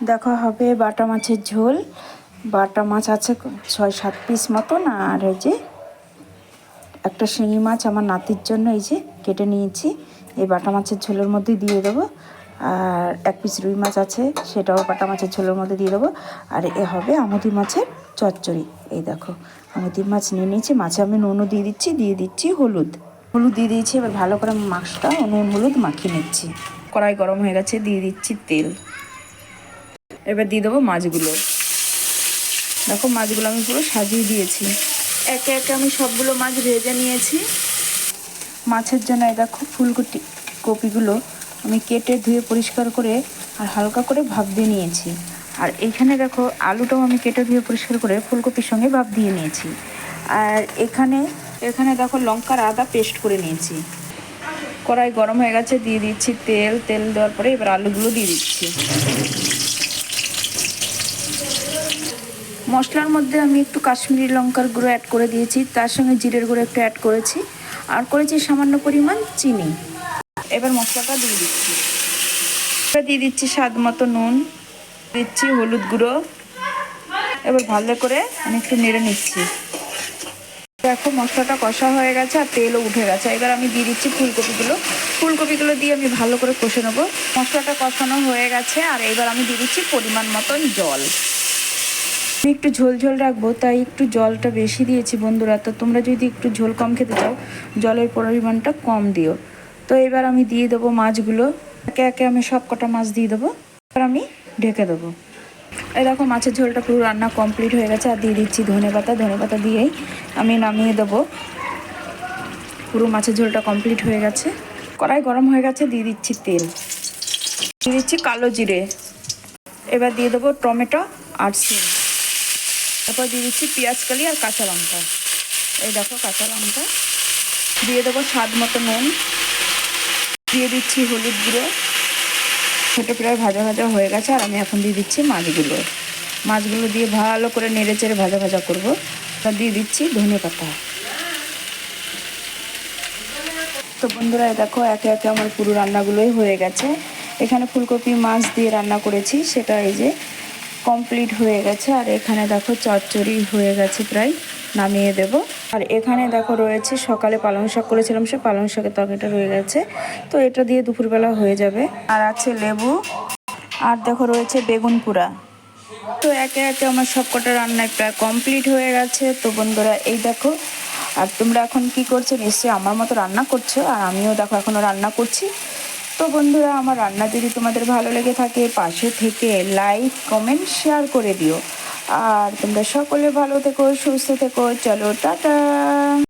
দেখা হবে বাটা মাছের ঝোল। বাটা মাছ আছে ছয়, সাত পিস মতন, আর এই যে একটা শিঙি মাছ আমার নাতির জন্য এই যে কেটে নিয়েছি। এই বাটা মাছের ঝোলের মধ্যে দিয়ে দেবো। আর এক পিস রুই মাছ আছে, সেটাও বাটা মাছের ঝোলের মধ্যে দিয়ে দেবো। আর এ হবে আমুদি মাছের চচ্চড়ি। এই দেখো, আমুদি মাছ নিয়ে নিয়েছি। মাছে আমি নুনও দিয়ে দিচ্ছি দিয়ে দিচ্ছি হলুদ। হলুদ দিয়ে দিয়েছি, এবার ভালো করে মাছটা নুন, হলুদ মাখিয়ে নিচ্ছি। কড়াই গরম হয়ে গেছে, দিয়ে দিচ্ছি তেল। এবার দিয়ে দেবো মাছগুলো। দেখো মাছগুলো আমি পুরো সাজিয়ে দিয়েছি। একে একে আমি সবগুলো মাছ ভেজে নিয়েছি। মাছের জন্য দেখো ফুলকপি কপিগুলো আমি কেটে ধুয়ে পরিষ্কার করে আর হালকা করে ভাপ দিয়ে নিয়েছি। আর এখানে দেখো আলুটাও আমি কেটে ধুয়ে পরিষ্কার করে ফুলকপির সঙ্গে ভাপ দিয়ে নিয়েছি। আর এখানে এখানে দেখো লঙ্কার আদা পেস্ট করে নিয়েছি। কড়াই গরম হয়ে গেছে, দিয়ে দিচ্ছি তেল। তেল দেওয়ার পরে এবার আলুগুলো দিয়ে দিচ্ছি। মশলার মধ্যে আমি একটু কাশ্মীরি লঙ্কার গুঁড়ো অ্যাড করে দিয়েছি। তার সঙ্গে জিরের গুঁড়ো একটু অ্যাড করেছি। আর করেছি সামান্য পরিমাণ চিনি। এবার মশলাটা দিয়ে দিচ্ছি। দিয়ে দিচ্ছি স্বাদ মতো নুন। দিচ্ছি হলুদ গুঁড়ো। এবার ভালো করে আমি একটু নেড়ে নিচ্ছি। দেখো মশলাটা কষা হয়ে গেছে আর তেলও উঠে গেছে। এবার আমি দিয়ে দিচ্ছি ফুলকপিগুলো। ফুলকপিগুলো দিয়ে আমি ভালো করে কষে নেব। মশলাটা কষানো হয়ে গেছে আর এবার আমি দিয়ে দিচ্ছি পরিমাণ মতন জল। আমি একটু ঝোল ঝোল রাখব, তাই একটু জলটা বেশি দিয়েছি বন্ধুরা। তো তোমরা যদি একটু ঝোল কম খেতে চাও, জলের পরিমাণটা কম দিও। তো এবার আমি দিয়ে দেবো মাছগুলো। একে একে আমি সব কটা মাছ দিয়ে দেবো। এবার আমি ঢেকে দেবো। এই দেখো, মাছের ঝোলটা পুরো রান্না কমপ্লিট হয়ে গেছে। আর দিয়ে দিচ্ছি ধনে পাতা। ধনে পাতা দিয়েই আমি নামিয়ে দেবো। পুরো মাছের ঝোলটা কমপ্লিট হয়ে গেছে। কড়াই গরম হয়ে গেছে, দিয়ে দিচ্ছি তেল। দিয়ে দিচ্ছি কালো জিরে। এবার দিয়ে দেবো টমেটো আর সিম। তারপর দিয়ে দিচ্ছি পেঁয়াজ কালি আর কাঁচা লঙ্কা। এই দেখো কাঁচা লঙ্কা। দিয়ে দেবো স্বাদ মতো নুন। দিয়ে দিচ্ছি হলুদ গুঁড়ো। ছোটো প্রায় ভাজা ভাজা হয়ে গেছে আর আমি এখন দিয়ে দিচ্ছি মাছগুলো। মাছগুলো দিয়ে ভালো করে নেড়ে চেড়ে ভাজা ভাজা করব। তা দিয়ে দিচ্ছি ধনে পাতা। তো বন্ধুরা দেখো, একে একে আমার পুরো রান্নাগুলোই হয়ে গেছে। এখানে ফুলকপি মাছ দিয়ে রান্না করেছি। সেটা এই যে কমপ্লিট হয়ে গেছে। আর এখানে দেখো চচ্চড়ি হয়ে গেছে প্রায়। নামিয়ে দেব। আর এখানে দেখো রয়েছে, সকালে পালং শাক করেছিলাম সে পালং শাকের তরকারিটা রয়ে গেছে। তো এটা দিয়ে দুপুরবেলা হয়ে যাবে। আর আছে লেবু। আর দেখো রয়েছে বেগুন পোড়া তো একে একে আমার সবকটা রান্নায় প্রায় কমপ্লিট হয়ে গেছে। তো বন্ধুরা, এই দেখো। আর তোমরা এখন কি করছ? নিশ্চয়ই আমার মতো রান্না করছ। আর আমিও দেখো এখনও রান্না করছি। তো বন্ধুরা, আমার রান্না যদি তোমাদের ভালো লেগে থাকে, পাশে থেকে লাইক কমেন্ট শেয়ার করে দিও। আর তোমরা সকলে ভালো থেকো, সুস্থ থেকো, চলো, টাটা!